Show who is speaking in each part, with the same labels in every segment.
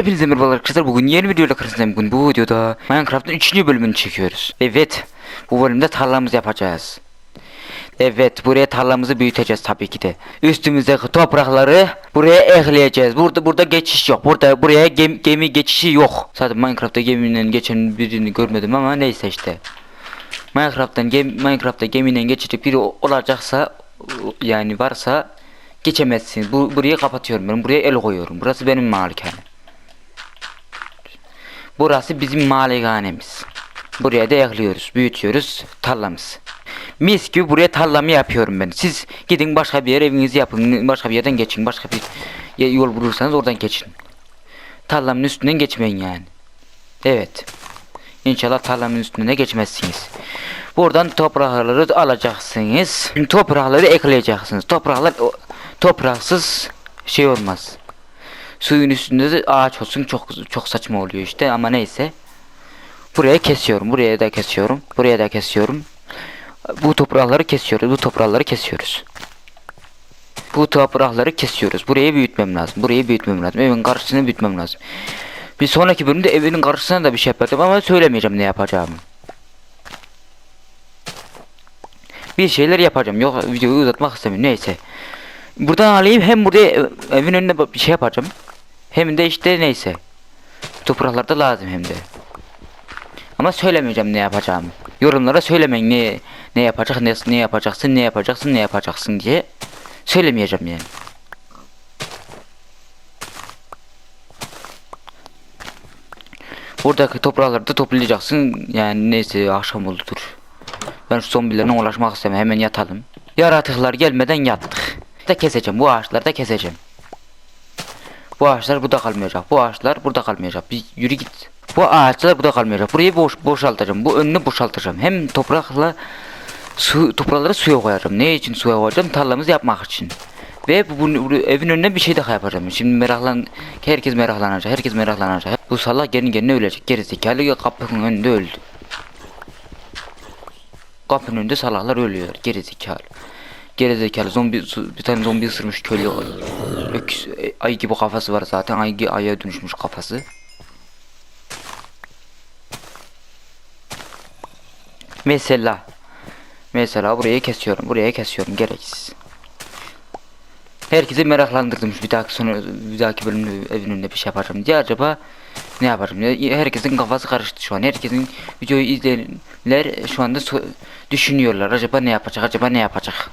Speaker 1: Hepinize merhabalar arkadaşlar. Bugün yeni videoyla karşınızdayım. Bugün bu videoda Minecraft'ın 3. bölümünü çekiyoruz. Evet. Bu bölümde tarlamızı yapacağız. Evet, buraya tarlamızı büyüteceğiz tabii ki de. Üstümüzdeki toprakları buraya ekleyeceğiz. Burada burada geçiş yok. Burada buraya gem- gemi geçişi yok. Zaten Minecraft'ta geminin geçen birini görmedim ama neyse işte. Minecraft'tan gem Minecraft'ta gemiden geçecek biri olacaksa yani varsa geçemezsiniz. Bu burayı kapatıyorum ben. Buraya el koyuyorum. Burası benim malikanem. Burası bizim malikanemiz. Buraya da yakılıyoruz, büyütüyoruz tarlamız. Mis gibi buraya tarlamı yapıyorum ben. Siz gidin başka bir yere evinizi yapın, başka bir yerden geçin, başka bir yol bulursanız oradan geçin. Tarlamın üstünden geçmeyin yani. Evet. İnşallah tarlamın üstüne geçmezsiniz. Buradan toprakları alacaksınız. Toprakları ekleyeceksiniz. Topraklar topraksız şey olmaz. Suyun üstünde de ağaç olsun çok çok saçma oluyor işte ama neyse. Buraya kesiyorum. Buraya da kesiyorum. Buraya da kesiyorum. Bu toprakları kesiyoruz. Bu toprakları kesiyoruz. Bu toprakları kesiyoruz. Burayı büyütmem lazım. Burayı büyütmem lazım. Evin karşısını büyütmem lazım. Bir sonraki bölümde evinin karşısına da bir şey yapardım ama söylemeyeceğim ne yapacağımı. Bir şeyler yapacağım. Yok videoyu uzatmak istemiyorum. Neyse. Buradan alayım hem buraya ev- evin önüne bir şey yapacağım. Hem de işte neyse. Topraklarda lazım hem de. Ama söylemeyeceğim ne yapacağımı. Yorumlara söylemeyin ne ne yapacak ne, ne yapacaksın ne yapacaksın ne yapacaksın diye söylemeyeceğim yani. Buradaki toprakları da toplayacaksın. Yani neyse akşam oldu dur. Ben şu zombilerine ulaşmak istemiyorum. Hemen yatalım. Yaratıklar gelmeden yattık. Da keseceğim. Bu ağaçları da keseceğim. Bu ağaçlar burada kalmayacak. Bu ağaçlar burada kalmayacak. Bir yürü git. Bu ağaçlar burada kalmayacak. Burayı boş boşaltacağım. Bu önünü boşaltacağım. Hem toprakla su toprakları suya koyacağım. Ne için suya koyacağım? Tarlamızı yapmak için. Ve bu, bu- bu evin önüne bir şey daha yapacağım. Şimdi meraklan herkes meraklanacak. Herkes meraklanacak. Bu salak kendi kendine ölecek. Gerizekalı kapının önünde öldü. Kapının önünde salaklar ölüyor. Gerizekalı. Gerizekalı zombi bir tane zombi ısırmış köylü. Öküz, e, ay gibi kafası var zaten. Ay, aya dönüşmüş kafası. Mesela Mesela burayı kesiyorum. Buraya kesiyorum. Gereksiz. Herkesi meraklandırdım. Bir dahaki sonra bir dahaki bölümde evin önünde bir şey yapacağım diye acaba ne yaparım? Ya, herkesin kafası karıştı şu an. Herkesin videoyu izleyenler şu anda düşünüyorlar. Acaba ne yapacak? Acaba ne yapacak?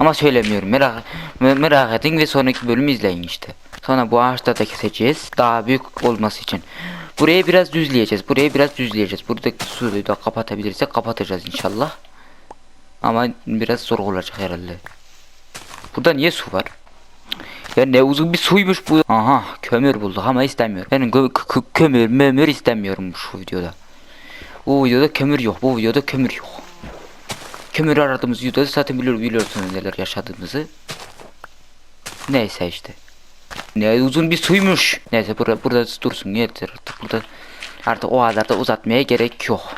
Speaker 1: Ama söylemiyorum. Merak me- merak edin ve sonraki bölümü izleyin işte. Sonra bu ağaçta da keseceğiz. Daha büyük olması için. Burayı biraz düzleyeceğiz. Burayı biraz düzleyeceğiz. Buradaki suyu da kapatabilirsek kapatacağız inşallah. Ama biraz zor olacak herhalde. Burada niye su var? Ya ne uzun bir suymuş bu. Aha kömür bulduk ama istemiyorum. Ben kö- kö- kömür mömür istemiyorum şu videoda. Bu videoda kömür yok. Bu videoda kömür yok. Kömür aradığımız videoda zaten biliyor, biliyorsunuz neler yaşadığımızı. Neyse işte. Ne uzun bir suymuş. Neyse burada, burada dursun yeter artık. Burada artık o kadar da uzatmaya gerek yok.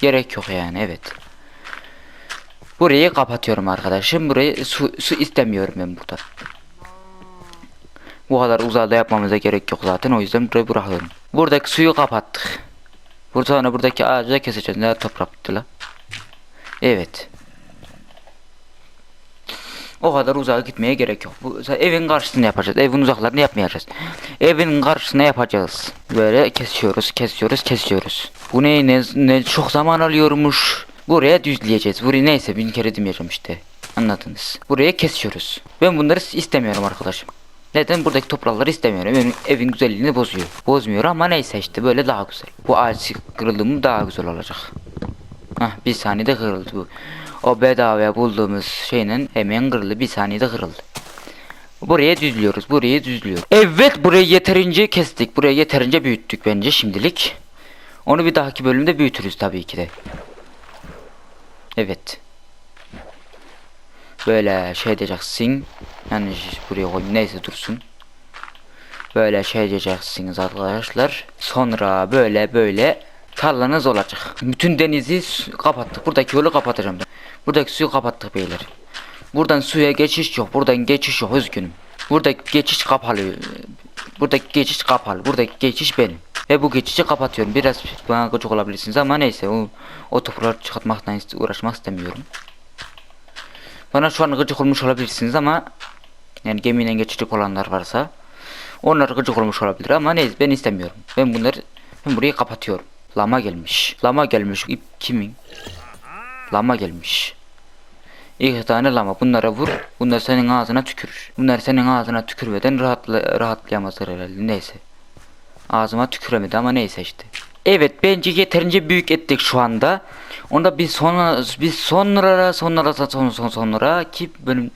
Speaker 1: Gerek yok yani evet. Burayı kapatıyorum arkadaşım. Burayı su, su istemiyorum ben burada. Bu kadar uzada yapmamıza gerek yok zaten. O yüzden burayı bırakıyorum. Buradaki suyu kapattık. Burada sonra buradaki ağacı keseceğiz. Ne toprak bitti la. Evet. O kadar uzağa gitmeye gerek yok. Bu evin karşısını yapacağız. Evin uzaklarını yapmayacağız. Evin karşısına yapacağız. Böyle kesiyoruz, kesiyoruz, kesiyoruz. Bu ne ne, ne çok zaman alıyormuş. Buraya düzleyeceğiz. Burayı neyse bin kere demeyeceğim işte. Anladınız. Buraya kesiyoruz. Ben bunları istemiyorum arkadaşım. Neden buradaki toprakları istemiyorum. Evin, evin güzelliğini bozuyor. Bozmuyor ama neyse işte böyle daha güzel. Bu ağaç kırıldı mı daha güzel olacak. Hah bir saniyede kırıldı bu. O bedavaya bulduğumuz şeyle hemen kırıldı. Bir saniyede kırıldı. Buraya düzlüyoruz. Burayı düzlüyoruz. Evet burayı yeterince kestik. Burayı yeterince büyüttük bence şimdilik. Onu bir dahaki bölümde büyütürüz tabii ki de. Evet. Böyle şey diyeceksin. Yani buraya koyayım neyse dursun. Böyle şey diyeceksiniz arkadaşlar. Sonra böyle böyle tarlanız olacak. Bütün denizi kapattık. Buradaki yolu kapatacağım. ben. Buradaki suyu kapattık beyler. Buradan suya geçiş yok. Buradan geçiş yok. Üzgünüm. Burada geçiş kapalı. buradaki geçiş kapalı. Buradaki geçiş benim. Ve bu geçişi kapatıyorum. Biraz bana gıcık olabilirsiniz ama neyse o, o toprağı çıkartmakla ist- uğraşmak istemiyorum. Bana şu an gıcık olmuş olabilirsiniz ama yani gemiyle geçecek olanlar varsa onlar gıcık olmuş olabilir ama neyse ben istemiyorum. Ben bunları ben burayı kapatıyorum. Lama gelmiş. Lama gelmiş. İp kimin? Lama gelmiş. İki tane lama. Bunlara vur. Bunlar senin ağzına tükürür. Bunlar senin ağzına tükürmeden rahatla, rahatlayamazlar herhalde. Neyse. Ağzıma tüküremedi ama neyse işte. Evet bence yeterince büyük ettik şu anda. Onda bir sonra bir sonra sonra sonra sonra sonra ki bölüm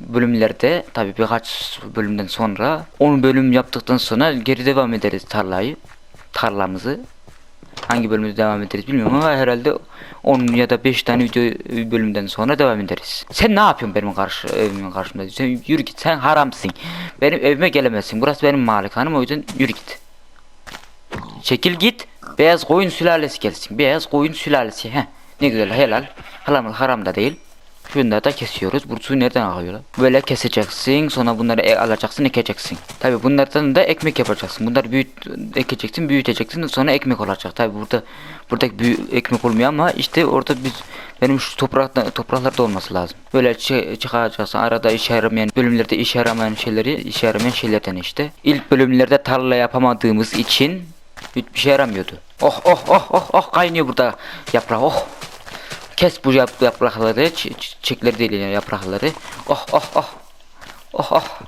Speaker 1: bölümlerde tabi birkaç bölümden sonra 10 bölüm yaptıktan sonra geri devam ederiz tarlayı tarlamızı hangi bölümde devam ederiz bilmiyorum ama herhalde 10 ya da 5 tane video bölümden sonra devam ederiz. Sen ne yapıyorsun benim karşı evimin karşımda? Sen yürü git. Sen haramsın. Benim evime gelemezsin. Burası benim malikanem o yüzden yürü git. Çekil git. Beyaz koyun sülalesi gelsin. Beyaz koyun sülalesi. Heh. Ne güzel helal. Haram, haram da değil. Şunları da kesiyoruz. Bu su nereden akıyor lan? Böyle keseceksin. Sonra bunları e alacaksın, ekeceksin. Tabi bunlardan da ekmek yapacaksın. Bunları büyüt ekeceksin, büyüteceksin. Sonra ekmek olacak. Tabi burada burada büyü, ekmek olmuyor ama işte orada biz benim şu toprakta topraklarda olması lazım. Böyle çı- çıkacaksın. Arada işe yaramayan bölümlerde işe yaramayan şeyleri işe yaramayan şeylerden işte. İlk bölümlerde tarla yapamadığımız için hiçbir şey yaramıyordu. Oh oh oh oh oh kaynıyor burada yaprak oh. Kes bu yap yaprakları, çiçekleri değil yani yaprakları. Oh oh oh. Oh oh.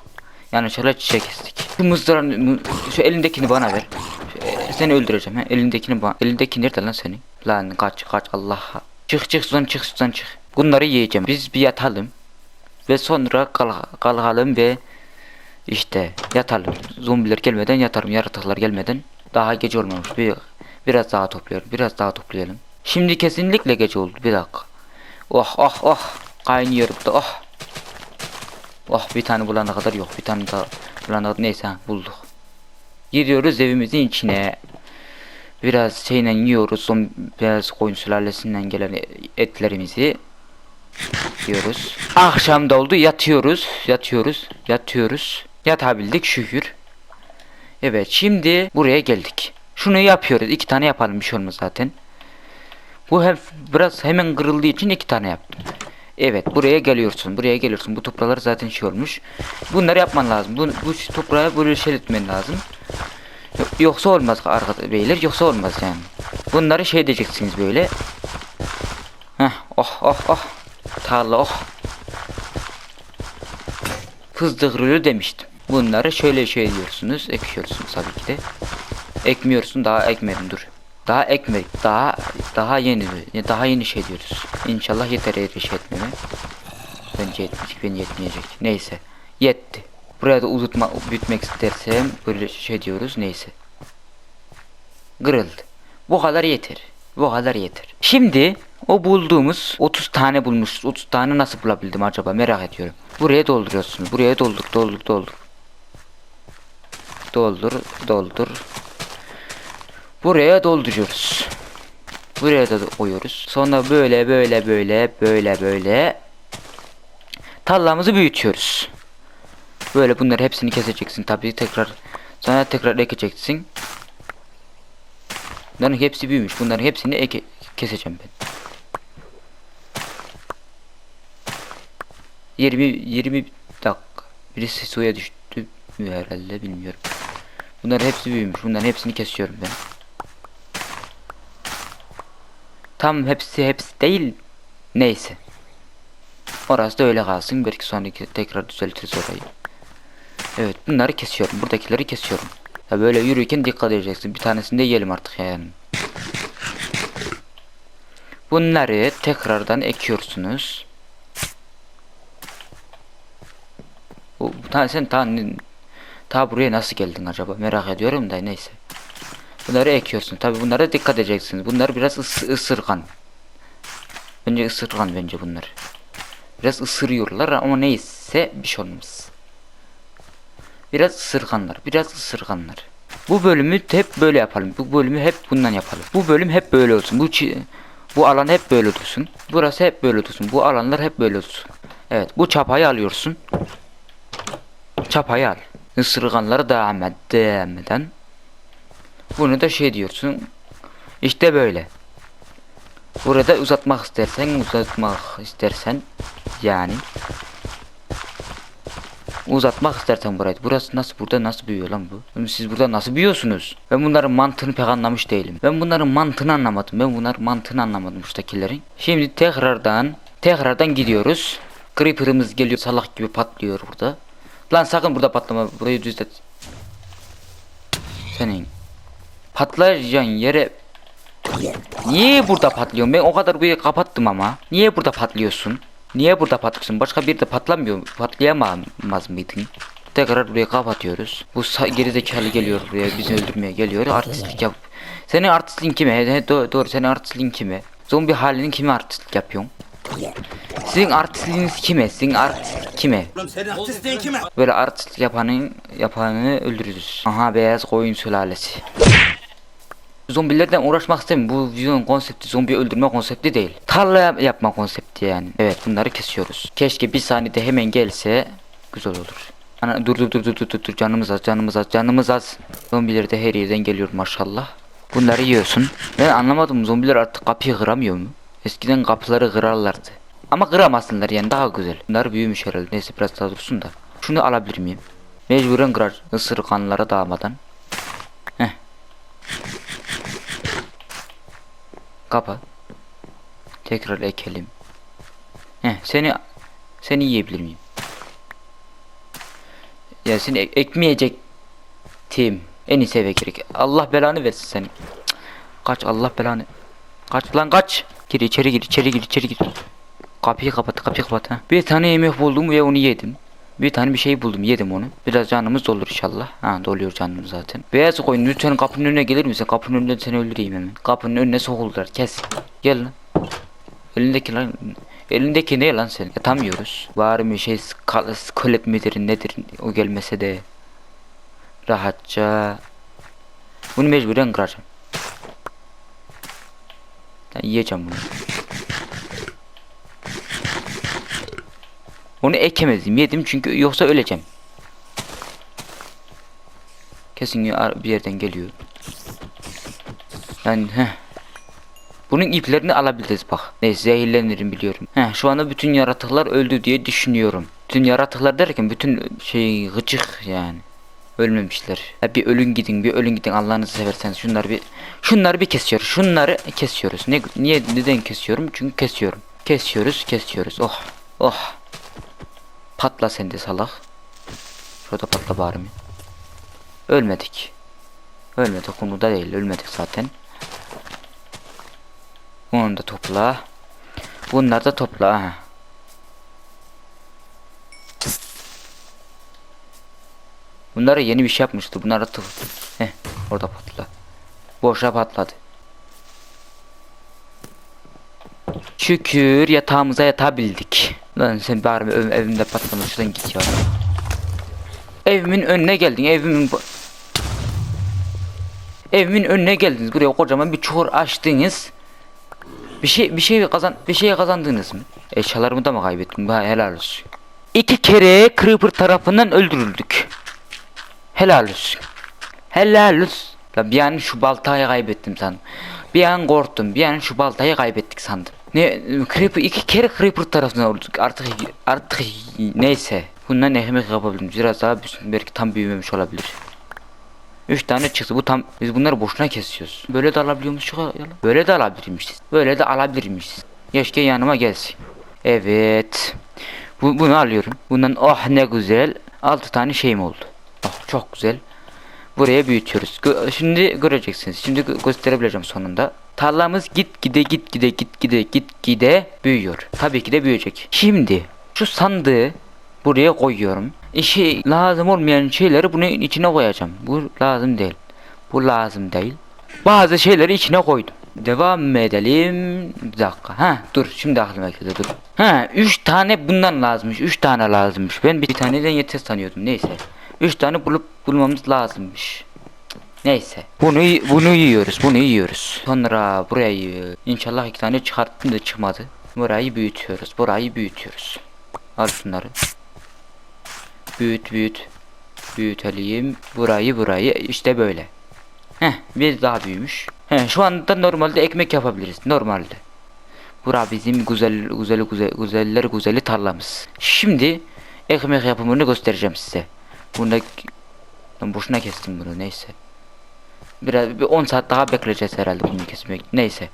Speaker 1: Yanlışlıkla çiçek kestik. Şu mızdıran, mı- şu elindekini bana ver. Şu, e, seni öldüreceğim ha. Elindekini bana. Elindeki nerede lan senin? Lan kaç kaç Allah. Çık çık sudan çık sudan çık. Bunları yiyeceğim. Biz bir yatalım. Ve sonra kalk kalkalım ve işte yatalım. Zombiler gelmeden yatarım. Yaratıklar gelmeden. Daha gece olmamış. Bir, biraz daha toplayalım. Biraz daha toplayalım. Şimdi kesinlikle gece oldu. Bir dakika. Oh oh oh. Kaynıyor burada. Oh. Oh bir tane bulana kadar yok. Bir tane daha bulana kadar. Neyse bulduk. Giriyoruz evimizin içine. Biraz şeyle yiyoruz. Son beyaz koyun sülalesinden gelen etlerimizi yiyoruz. Akşam da oldu. Yatıyoruz. Yatıyoruz. Yatıyoruz. Yatabildik şükür. Evet şimdi buraya geldik. Şunu yapıyoruz. iki tane yapalım bir şey olmaz zaten. Bu hep biraz hemen kırıldığı için iki tane yaptım. Evet buraya geliyorsun. Buraya geliyorsun. Bu topralar zaten şey olmuş. Bunları yapman lazım. Bu, bu toprağı böyle şey etmen lazım. Yo- Yoksa olmaz arkadaşlar beyler. Yoksa olmaz yani. Bunları şey edeceksiniz böyle. Heh oh oh oh. Tarla oh. Fızdık rülü demiştim. Bunları şöyle şey diyorsunuz. Ekiyorsunuz tabii ki de. Ekmiyorsun daha ekmedim dur. Daha ekmek daha daha yeni daha yeni şey diyoruz. İnşallah yeter şey etmeme. Bence yetmeyecek bence yetmeyecek. Neyse. Yetti. Buraya da uzatma büyütmek istersem böyle şey diyoruz neyse. Kırıldı. Bu kadar yeter. Bu kadar yeter. Şimdi o bulduğumuz 30 tane bulmuşuz. 30 tane nasıl bulabildim acaba merak ediyorum. Buraya dolduruyorsun. Buraya doldur doldur doldur. Doldur doldur. Buraya dolduruyoruz. Buraya da koyuyoruz. Sonra böyle böyle böyle böyle böyle tarlamızı büyütüyoruz. Böyle bunları hepsini keseceksin tabii tekrar sonra tekrar ekeceksin. Bunların hepsi büyümüş. Bunların hepsini eke keseceğim ben. 20 20 dakika. Birisi suya düştü mü herhalde bilmiyorum. Bunların hepsi büyümüş. Bunların hepsini kesiyorum ben. Tam hepsi hepsi değil. Neyse. Orası da öyle kalsın. Belki sonraki tekrar düzeltiriz orayı. Evet bunları kesiyorum. Buradakileri kesiyorum. Ya böyle yürürken dikkat edeceksin. Bir tanesini de yiyelim artık yani. Bunları tekrardan ekiyorsunuz. Bu, bu ta, sen ta, ta buraya nasıl geldin acaba merak ediyorum da neyse. Bunları ekiyorsun. Tabi bunlara dikkat edeceksiniz. Bunlar biraz ıs ısırgan. Bence ısırgan bence bunlar. Biraz ısırıyorlar ama neyse bir şey olmaz. Biraz ısırganlar. Biraz ısırganlar. Bu bölümü hep böyle yapalım. Bu bölümü hep bundan yapalım. Bu bölüm hep böyle olsun. Bu bu alan hep böyle dursun. Burası hep böyle dursun. Bu alanlar hep böyle dursun. Evet, bu çapayı alıyorsun. Çapayı al. ısırganları devam et, devam eden. Bunu da şey diyorsun. İşte böyle. Burada uzatmak istersen uzatmak istersen yani uzatmak istersen burayı. Burası nasıl burada nasıl büyüyor lan bu? Siz burada nasıl büyüyorsunuz? Ben bunların mantığını pek anlamış değilim. Ben bunların mantığını anlamadım. Ben bunların mantığını anlamadım şuradakilerin. Şimdi tekrardan tekrardan gidiyoruz. Creeper'ımız geliyor salak gibi patlıyor burada. Lan sakın burada patlama. Burayı düzelt. Senin patlayacağın yere Niye burada patlıyorsun? Ben o kadar burayı kapattım ama. Niye burada patlıyorsun? Niye burada patlıyorsun? Başka bir de patlamıyor. Patlayamaz mıydın? Tekrar burayı kapatıyoruz. Bu gerizekalı geliyor buraya bizi öldürmeye geliyor. Artistlik yap. Senin artistliğin kime? He, do- doğru senin artistliğin kime? Zombi halinin kime artistlik yapıyorsun? Sizin artistliğiniz kime? Sizin artistlik kime?
Speaker 2: Oğlum senin artistliğin kime?
Speaker 1: Böyle artistlik yapanın yapanı öldürürüz. Aha beyaz koyun sülalesi. Zombilerden uğraşmak istemiyorum. Bu videonun konsepti zombi öldürme konsepti değil. Tarla yap- yapma konsepti yani. Evet bunları kesiyoruz. Keşke bir saniyede hemen gelse güzel olur. Ana, dur dur dur dur dur dur canımız az canımız az canımız az. Zombiler de her yerden geliyor maşallah. Bunları yiyorsun. Ben anlamadım zombiler artık kapıyı kıramıyor mu? Eskiden kapıları kırarlardı. Ama kıramasınlar yani daha güzel. Bunlar büyümüş herhalde. Neyse biraz daha dursun da. Şunu alabilir miyim? Mecburen kırar. Isırganlara dağmadan. Kapa. Tekrar ekelim. Heh, seni seni yiyebilir miyim? Ya seni ek- ekmeyecektim. En iyisi eve gerek. Allah belanı versin seni. Kaç Allah belanı. Kaç lan kaç. Gir içeri gir içeri gir içeri gir. Kapıyı kapat kapıyı kapat ha. Bir tane yemek buldum ve onu yedim. Bir tane bir şey buldum yedim onu. Biraz canımız dolur inşallah. Ha doluyor canımız zaten. Beyaz koyun lütfen kapının önüne gelir misin? Kapının önüne seni öldüreyim hemen. Kapının önüne sokuldular kes. Gel lan. Elindeki lan. Elindeki ne lan senin? Yatamıyoruz. Var bir şey skolet midir nedir o gelmese de. Rahatça. Bunu mecburen kıracağım. Ben yiyeceğim bunu. Onu ekemezdim yedim çünkü yoksa öleceğim. Kesin bir yerden geliyor. Yani heh. Bunun iplerini alabiliriz bak. Neyse zehirlenirim biliyorum. Heh, şu anda bütün yaratıklar öldü diye düşünüyorum. Bütün yaratıklar derken bütün şey gıcık yani. Ölmemişler. Ya bir ölün gidin, bir ölün gidin Allah'ınızı severseniz şunları bir şunları bir kesiyoruz. Şunları kesiyoruz. Ne niye neden kesiyorum? Çünkü kesiyorum. Kesiyoruz, kesiyoruz. Oh. Oh. Patla sen de salak. Şurada patla bari mi? Ölmedik. Ölmedik konuda değil. Ölmedik zaten. Bunu da topla. Bunları da topla. Ha. Bunlara yeni bir şey yapmıştı. Bunlara tık. Heh, orada patla. Boşa patladı. Şükür yatağımıza yatabildik. Lan sen bari ev- evimde patlama şuradan git ya. Evimin önüne geldin. Evimin Evimin önüne geldiniz. Buraya kocaman bir çukur açtınız. Bir şey bir şey kazan bir şey kazandınız mı? Eşyalarımı da mı kaybettim? Ha, helal olsun. İki kere Creeper tarafından öldürüldük. Helal olsun. Helal olsun. Ya bir an şu baltayı kaybettim sandım. Bir an korktum. Bir an şu baltayı kaybettik sandım. Ne Creeper iki kere Creeper tarafından öldük. Artık artık neyse. Bundan ekmek yapabilirim. Biraz daha. Belki tam büyümemiş olabilir. Üç tane çıktı. Bu tam biz bunları boşuna kesiyoruz. Böyle de lan. Böyle de alabilirmişiz. Böyle de alabilirmişiz. Keşke yanıma gelsin. Evet. Bu, bunu alıyorum. Bundan oh ne güzel. Altı tane şeyim oldu. Oh çok güzel. Buraya büyütüyoruz. Şimdi göreceksiniz. Şimdi gö- gösterebileceğim sonunda. Tarlamız git gide git gide git gide git gide büyüyor. Tabii ki de büyüyecek. Şimdi şu sandığı buraya koyuyorum. İşe lazım olmayan şeyleri bunun içine koyacağım. Bu lazım değil. Bu lazım değil. Bazı şeyleri içine koydum. Devam edelim. Bir dakika. Ha dur şimdi aklıma geldi dur. Ha 3 tane bundan lazımmış. 3 tane lazımmış. Ben bir taneden yeter sanıyordum. Neyse. 3 tane bulup bulmamız lazımmış. Neyse. Bunu bunu yiyoruz. Bunu yiyoruz. Sonra burayı inşallah iki tane çıkarttım da çıkmadı. Burayı büyütüyoruz. Burayı büyütüyoruz. Al şunları. Büyüt büyüt. Büyütelim. Burayı burayı işte böyle. Heh bir daha büyümüş. Heh, şu anda normalde ekmek yapabiliriz. Normalde. Bura bizim güzel güzel güzel güzeller güzeli tarlamız. Şimdi ekmek yapımını göstereceğim size. Bunda boşuna kestim bunu neyse. Biraz bir 10 saat daha bekleyeceğiz herhalde bunu kesmek. Neyse.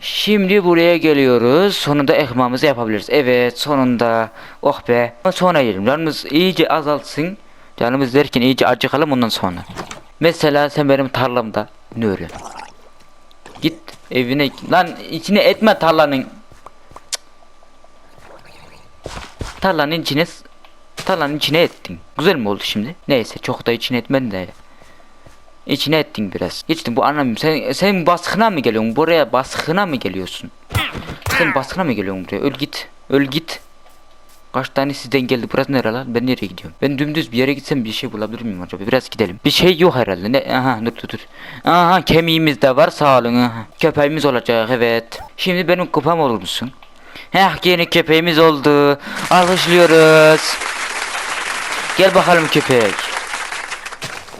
Speaker 1: Şimdi buraya geliyoruz. Sonunda ekmeğimizi yapabiliriz. Evet sonunda. Oh be. Sonra yiyelim. Canımız iyice azalsın. Canımız derken iyice acıkalım ondan sonra. Mesela sen benim tarlamda ne örüyorsun? Git evine. Lan içine etme tarlanın. Cık. Tarlanın içine tarlanın içine ettin. Güzel mi oldu şimdi? Neyse çok da içine etmedin de. İçine ettin biraz. Geçtim bu anlamıyorum. Sen sen baskına mı geliyorsun? Buraya baskına mı geliyorsun? Sen baskına mı geliyorsun buraya? Öl git. Öl git. Kaç tane sizden geldi? Burası nere lan? Ben nereye gidiyorum? Ben dümdüz bir yere gitsem bir şey bulabilir miyim acaba? Biraz gidelim. Bir şey yok herhalde. Ne? Aha dur dur dur. Aha kemiğimiz de var sağ olun. Aha. Köpeğimiz olacak evet. Şimdi benim kupam olur musun? Heh yeni köpeğimiz oldu. Alkışlıyoruz. Gel bakalım köpek.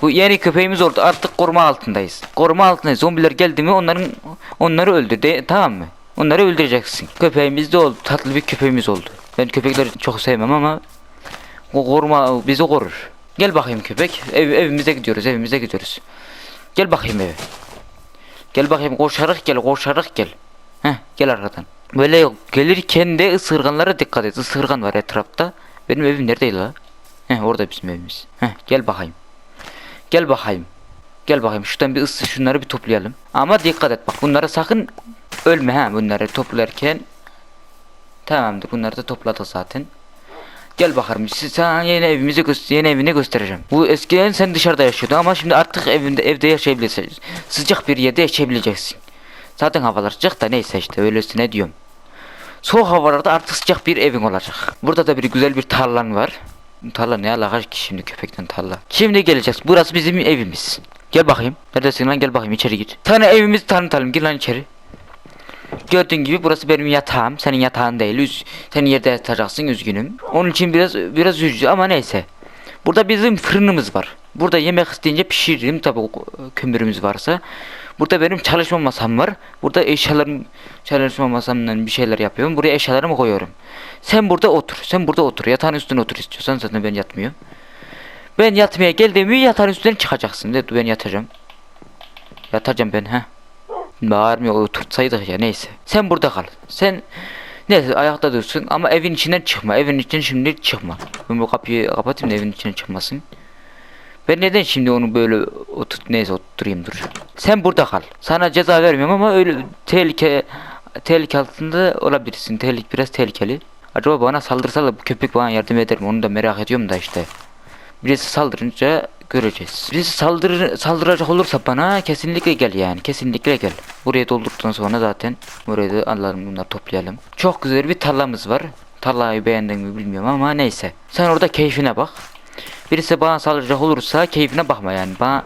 Speaker 1: Bu yeni köpeğimiz oldu. Artık koruma altındayız. Koruma altındayız. Zombiler geldi mi onların onları öldür. De, tamam mı? Onları öldüreceksin. Köpeğimiz de oldu. Tatlı bir köpeğimiz oldu. Ben köpekleri çok sevmem ama o koruma bizi korur. Gel bakayım köpek. Ev, evimize gidiyoruz. Evimize gidiyoruz. Gel bakayım eve. Gel bakayım koşarak gel. Koşarak gel. Heh gel arkadan. Böyle yok. Gelirken de ısırganlara dikkat et. Isırgan var etrafta. Benim evim neredeydi la? Heh orada bizim evimiz. Heh gel bakayım. Gel bakayım. Gel bakayım şuradan bir ısı şunları bir toplayalım. Ama dikkat et bak bunlara sakın ölme ha bunları toplarken. Tamamdır bunları da topladık zaten. Gel bakalım sana yeni evimizi yeni evini göstereceğim. Bu eskiden sen dışarıda yaşıyordun ama şimdi artık evinde evde yaşayabilirsin. Sıcak bir yerde yaşayabileceksin. Zaten havalar sıcak da neyse işte öylesine diyorum. Soğuk havalarda artık sıcak bir evin olacak. Burada da bir güzel bir tarlan var. Tarla ne alaka ki şimdi köpekten tarla. Şimdi geleceğiz. Burası bizim evimiz. Gel bakayım. Neredesin lan gel bakayım içeri gir. Sana evimizi tanıtalım gir lan içeri. Gördüğün gibi burası benim yatağım. Senin yatağın değil. Üz senin yerde yatacaksın üzgünüm. Onun için biraz biraz üzücü ama neyse. Burada bizim fırınımız var. Burada yemek isteyince pişiririm tabi kömürümüz varsa. Burada benim çalışma masam var. Burada eşyalarım çalışma masamdan bir şeyler yapıyorum. Buraya eşyalarımı koyuyorum. Sen burada otur. Sen burada otur. Yatağın üstüne otur istiyorsan zaten ben yatmıyorum. Ben yatmaya geldiğimi yatağın üstünden çıkacaksın. De, ben yatacağım. Yatacağım ben ha. Bağırmıyor oturtsaydık ya neyse. Sen burada kal. Sen neyse ayakta dursun ama evin içinden çıkma. Evin içinden şimdi çıkma. Ben bu kapıyı kapatayım da evin içine çıkmasın. Ben neden şimdi onu böyle oturt neyse oturayım dur. Sen burada kal. Sana ceza vermiyorum ama öyle tehlike tehlike altında olabilirsin. Tehlike biraz tehlikeli. Acaba bana saldırsa da bu köpek bana yardım eder mi? Onu da merak ediyorum da işte. Birisi saldırınca göreceğiz. Birisi saldırır, saldıracak olursa bana kesinlikle gel yani. Kesinlikle gel. Buraya doldurduktan sonra zaten burayı da alalım bunları toplayalım. Çok güzel bir tarlamız var. Tarlayı beğendin mi bilmiyorum ama neyse. Sen orada keyfine bak. Birisi bana saldıracak olursa keyfine bakma yani. Bana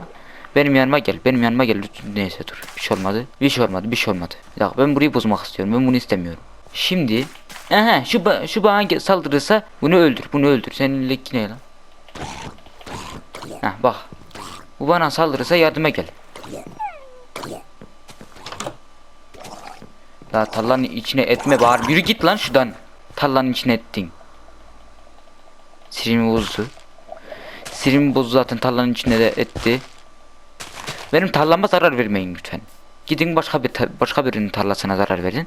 Speaker 1: benim yanıma gel. Benim yanıma gel. Neyse dur. Bir şey olmadı. Bir şey olmadı. Bir şey olmadı. Dakika ben burayı bozmak istiyorum. Ben bunu istemiyorum. Şimdi Aha şu ba şu bana saldırırsa bunu öldür. Bunu öldür. Senin leki ne lan? Heh bak. Bu bana saldırırsa yardıma gel. La tarlanın içine etme bağır. Yürü git lan şuradan. Tarlanın içine ettin. Sinirimi bozdu. Sinirimi bozdu zaten tarlanın içine de etti. Benim tarlama zarar vermeyin lütfen. Gidin başka bir başka birinin tarlasına zarar verin.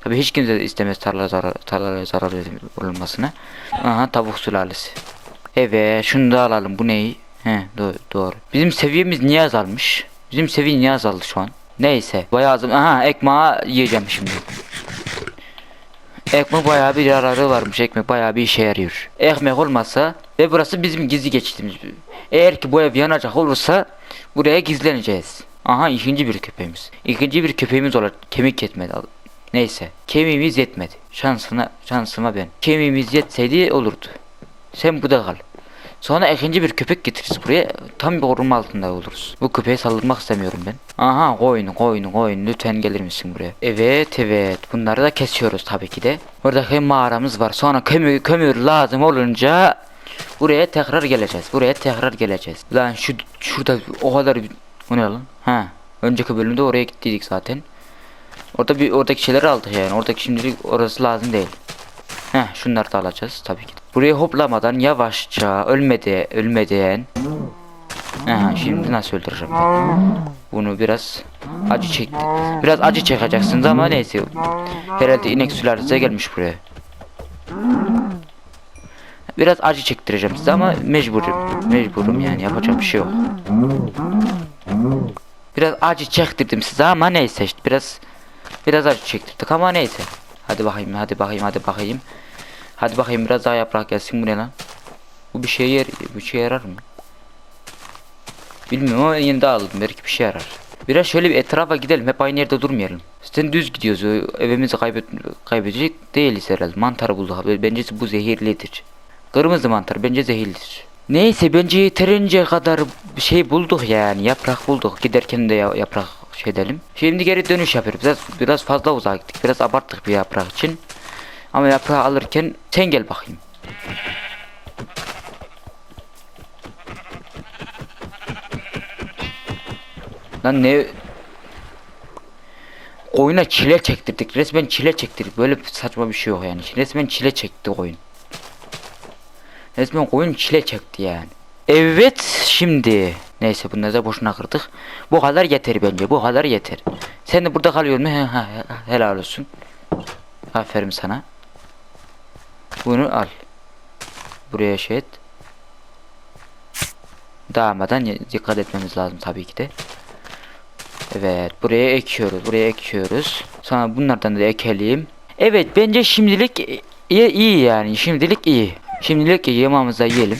Speaker 1: Tabi hiç kimse istemez tarla zarar, tarlaya zarar olmasını. Aha tavuk sülalesi. Evet şunu da alalım bu neyi? He doğru, doğru. Bizim seviyemiz niye azalmış? Bizim seviye niye azaldı şu an? Neyse bayağı azaldı. Aha ekmeği yiyeceğim şimdi. Ekmek bayağı bir yararı varmış. Ekmek bayağı bir işe yarıyor. Ekmek olmazsa ve burası bizim gizli geçtiğimiz. bir- Eğer ki bu ev yanacak olursa buraya gizleneceğiz. Aha ikinci bir köpeğimiz. İkinci bir köpeğimiz olur. Kemik yetmedi. Neyse. Kemiğimiz yetmedi. Şansına şansıma ben. Kemiğimiz yetseydi olurdu. Sen burada kal. Sonra ikinci bir köpek getiririz buraya. Tam bir koruma altında oluruz. Bu köpeğe saldırmak istemiyorum ben. Aha koyun koyun koyun lütfen gelir misin buraya? Evet evet bunları da kesiyoruz tabii ki de. Buradaki mağaramız var. Sonra kömür, kömür lazım olunca Buraya tekrar geleceğiz. Buraya tekrar geleceğiz. Lan şu şurada o kadar o ne lan? Ha. Önceki bölümde oraya gittiydik zaten. Orada bir oradaki şeyleri aldık yani. Oradaki şimdilik orası lazım değil. Heh şunları da alacağız tabii ki. Buraya hoplamadan yavaşça ölmedi ölmeden. Aha, şimdi nasıl öldüreceğim? Bunu biraz acı çek biraz acı çekeceksiniz ama neyse. Herhalde inek sülalesi gelmiş buraya. Biraz acı çektireceğim size ama mecburum. Mecburum yani yapacak bir şey yok. Biraz acı çektirdim size ama neyse işte biraz biraz acı çektirdik ama neyse. Hadi bakayım hadi bakayım hadi bakayım. Hadi bakayım biraz daha yaprak gelsin bu ne lan? Bu bir şey yer bir şey yarar mı? Bilmiyorum ama yine de aldım belki bir şey yarar. Biraz şöyle bir etrafa gidelim hep aynı yerde durmayalım. Zaten düz gidiyoruz evimizi kaybet kaybedecek değiliz herhalde. Mantar bulduk bence bu zehirlidir. Kırmızı mantar bence zehirlidir. Neyse bence yeterince kadar bir şey bulduk yani yaprak bulduk giderken de ya- yaprak şey edelim. Şimdi geri dönüş yapıyoruz biraz, biraz fazla uzağa gittik biraz abarttık bir yaprak için. Ama yaprağı alırken sen gel bakayım. Lan ne Oyuna çile çektirdik. Resmen çile çektirdik. Böyle saçma bir şey yok yani. Resmen çile çekti oyun. Resmen oyun çile çekti yani. Evet şimdi. Neyse bunları da boşuna kırdık. Bu kadar yeter bence. Bu kadar yeter. Sen de burada kalıyor mu? He, he, he, helal olsun. Aferin sana. Bunu al. Buraya şey et. Dağmadan dikkat etmemiz lazım tabii ki de. Evet buraya ekiyoruz. Buraya ekiyoruz. Sonra bunlardan da ekelim. Evet bence şimdilik iyi, iyi yani. Şimdilik iyi. Şimdilik iyi. De yiyelim.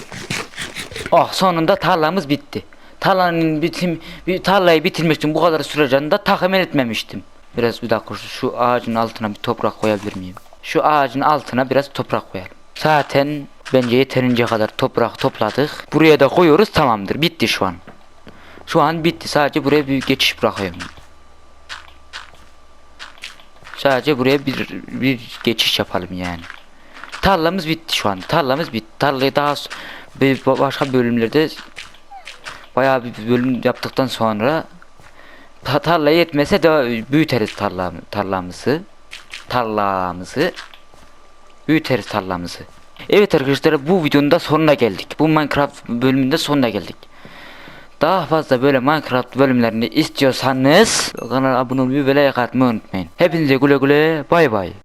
Speaker 1: Oh sonunda tarlamız bitti. Tarlanın bitim bir tarlayı bitirmek için bu kadar süreceğini de tahmin etmemiştim. Biraz bir dakika şu ağacın altına bir toprak koyabilir miyim? Şu ağacın altına biraz toprak koyalım. Zaten bence yeterince kadar toprak topladık. Buraya da koyuyoruz tamamdır. Bitti şu an. Şu an bitti. Sadece buraya bir geçiş bırakıyorum. Sadece buraya bir, bir geçiş yapalım yani. Tarlamız bitti şu an. Tarlamız bitti. Tarlayı daha bir ba- başka bölümlerde bayağı bir bölüm yaptıktan sonra ta tarla yetmese de büyüteriz tarla tarlamızı. Tarlamızı büyüteriz tarlamızı. Evet arkadaşlar bu videonun da sonuna geldik. Bu Minecraft bölümünde sonuna geldik. Daha fazla böyle Minecraft bölümlerini istiyorsanız kanala abone olmayı ve like atmayı unutmayın. Hepinize güle güle bay bay.